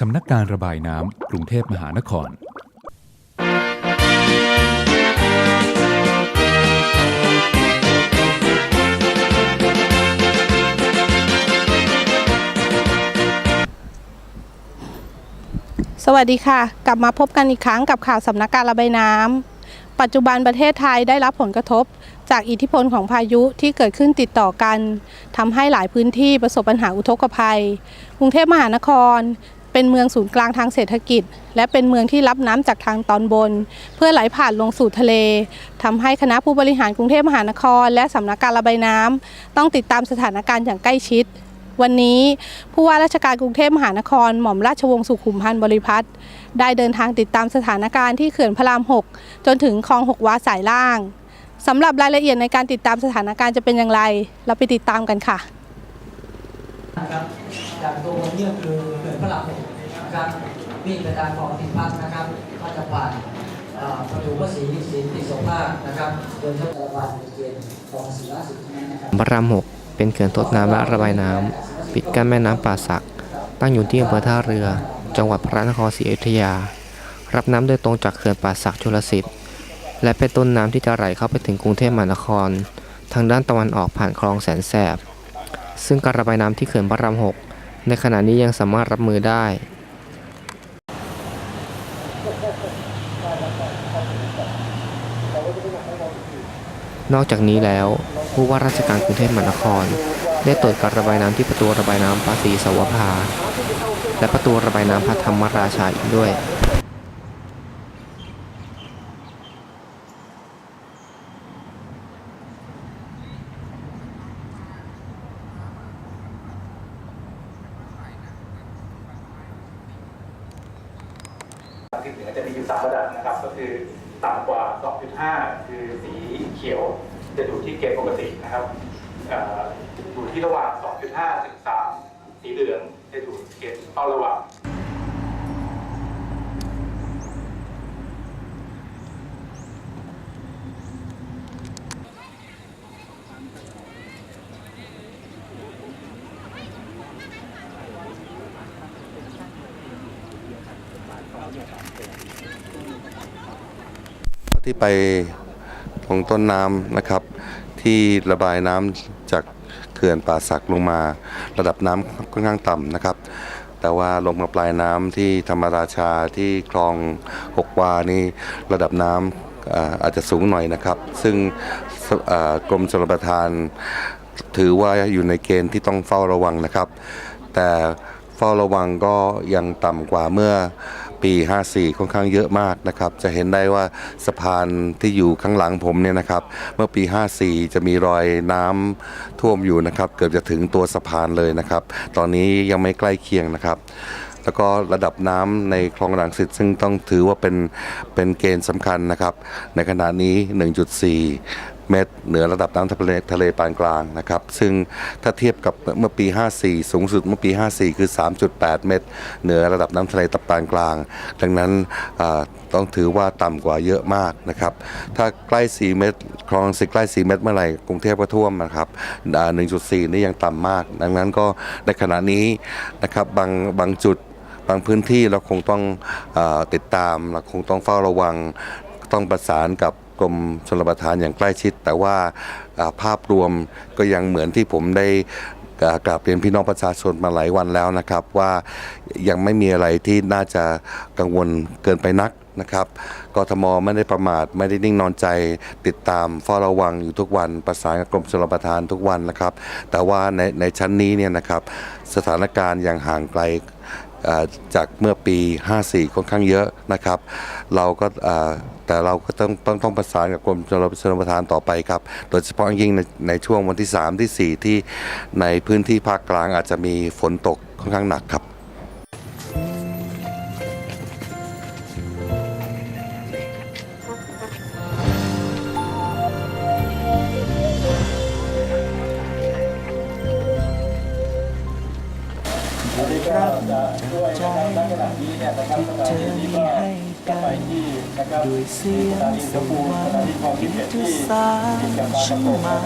สำนักการระบายน้ำกรุงเทพมหานคร สวัสดีค่ะ กลับมาพบกันอีกครั้งกับข่าวสำนักการระบายน้ำปัจจุบันประเทศไทยได้รับผลกระทบจากอิทธิพลของพายุที่เกิดขึ้นติดต่อกันทำให้หลายพื้นที่ประสบปัญหาอุทกภัย กรุงเทพมหานคร เป็นเมืองศูนย์กลางทางเศรษฐกิจ และเป็นเมืองที่รับน้ำจากทางตอนบน เพื่อไหลผ่านลงสู่ทะเลทำให้คณะผู้บริหารกรุงเทพมหานคร และสำนักการระบายน้ำต้องติดตามสถานการณ์อย่างใกล้ชิด วันนี้ผู้ว่าราชการกรุงเทพมหานคร หม่อมราชวงศ์สุขุมพันธ์บริพัตรได้เดินทางติดตามสถานการณ์ที่เขื่อนพระราม 6 จนถึงคลอง6วาสายล่างสำหรับรายละเอียดในการติดตามสถานการณ์จะเป็นอย่างไร เราไปติดตามกันค่ะครับจากตัววันนี้ก็คือ เขื่อนะรามนะครับวิ่งไปทางคลองสิพัฒน์นะครับก็จะผ่านประตูพระศรีศรีติโสภาคนะครับโดยเฉพาะวันเกณฑ์คลองศรีราสิทธิ์นะครับพระรามหกเป็นเขื่อนทดน้ำและระบายน้ำปิดกั้นแม่น้ำป่าสัก ตั้งอยู่ที่อำเภอท่าเรือ จังหวัดพระนครศรีอยุธยา รับน้ำโดยตรงจากเขื่อนป่าสักชลสิทธิ์และเป็นต้นน้ำที่จะไหลเข้าไปถึงกรุงเทพมหานคร ทางด้านตะวันออกผ่านคลองแสนแสบ ซึ่งการระบายน้ำที่เขื่อนพระรามหก ในขณะนี้ยังสามารถรับมือได้ นอกจากนี้แล้วผู้ว่าราชการกรุงเทพมหานคร ได้ตรวจการระบายน้ำที่ประตูระบายน้ำภาษีสวภา และประตูระบายน้ำพระธรรมราชาอีกด้วย นือจะมีอยู่สามระดับนะครับ ก็คือต่ำกว่า 2.5 คือสีเขียวจะอยู่ที่เกณฑ์ปกตินะครับเอ่ออยู่ที่ระหว่าง 2.5 ถึง 3 สีเหลืองจะอยู่เกณฑ์เฝ้าระวัง ที่ไปของต้นน้ำนะครับ ที่ระบายน้ำจากเขื่อนป่าสักลงมา ระดับน้ำค่อนข้างต่ำนะครับ แต่ว่าลงมาปลายน้ำที่ธรรมราชาที่คลองหกวานี่ระดับน้ำอาจจะสูงหน่อยนะครับ ซึ่งกรมชลประทานถือว่าอยู่ในเกณฑ์ที่ต้องเฝ้าระวังนะครับ แต่เฝ้าระวังก็ยังต่ำกว่าเมื่อ ปี 54 ค่อนข้างเยอะมากนะครับ จะเห็นได้ว่าสะพานที่อยู่ข้างหลังผมเนี่ยนะครับ เมื่อปี 54 จะมีรอยน้ำท่วมอยู่นะครับ เกือบจะถึงตัวสะพานเลยนะครับ ตอนนี้ยังไม่ใกล้เคียงนะครับแล้วก็ระดับน้ำในคลองรังสิตซึ่งต้องถือว่าเป็นเป็นเกณฑ์สำคัญนะครับ ในขณะนี้ 1.4 เมตร เหนือระดับน้ำทะเลทะเลปานกลางนะครับ ซึ่งถ้าเทียบกับเมื่อปี 54 สูงสุดเมื่อปี 54 คือ 3.8 เมตร เหนือระดับน้ำทะเลตะปานกลาง ดังนั้นต้องถือว่าต่ำกว่าเยอะมากนะครับ ถ้าใกล้ 4 เมตร คลองสิใกล้ 4 เมตรเมื่อไหร่กรุงเทพก็ท่วมนะครับ 1.4 นี่ยังต่ำมาก ดังนั้นก็ในขณะนี้นะครับบางบางจุดบางพื้นที่เราคงต้องอติดตามเราคงต้องเฝ้าระวังต้องประสานกับ กรมชลประทานอย่างใกล้ชิด แต่ว่าภาพรวมก็ยังเหมือนที่ผมได้อ่ากราบเรียนพี่น้องประชาชนมาหลายวันแล้วนะครับ ว่ายังไม่มีอะไรที่น่าจะกังวลเกินไปนักนะครับกทมไม่ได้ประมาทไม่ได้นิ่งนอนใจ ติดตามเฝ้าระวังอยู่ทุกวันประสานกับกรมชลประทานทุกวันนะครับ แต่ว่าในในชั้นนี้เนี่ยนะครับสถานการณ์ยังห่างไกล จากเมื่อปี 54 ค่อนข้างเยอะนะครับ เราก็แต่เราก็ต้องต้องต้องประสานกับกรมชลประทานต่อไปครับ โดยเฉพาะยิ่งในในช่วงวันที่ 3 ที่ 4 ที่ในพื้นที่ภาคกลางอาจจะมีฝนตกค่อนข้างหนักครับ ด้วยเสียงสวรรค์ที่จะสร้างฉันมา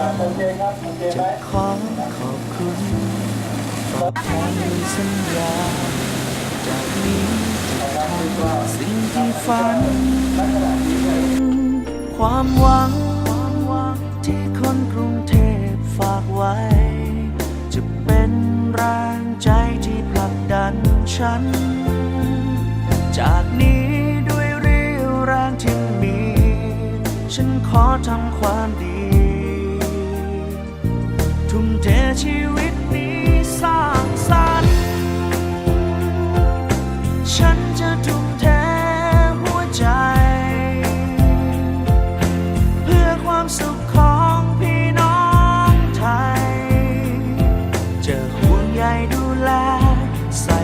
จะขอขอบคุณตอบแทนด้วยสัญญาจากนี้จะทำสิ่งที่ฝัน ความหวังที่คน ฉัน จากนี้ด้วยเรี่ยวแรงที่มี ฉันขอทำความดี ทุ่มเทชีวิตนี้สร้างสรรค์ฉันจะทุ่มเทหัวใจ เพื่อความสุขของพี่น้องไทย จะห่วงใยดูแลใส่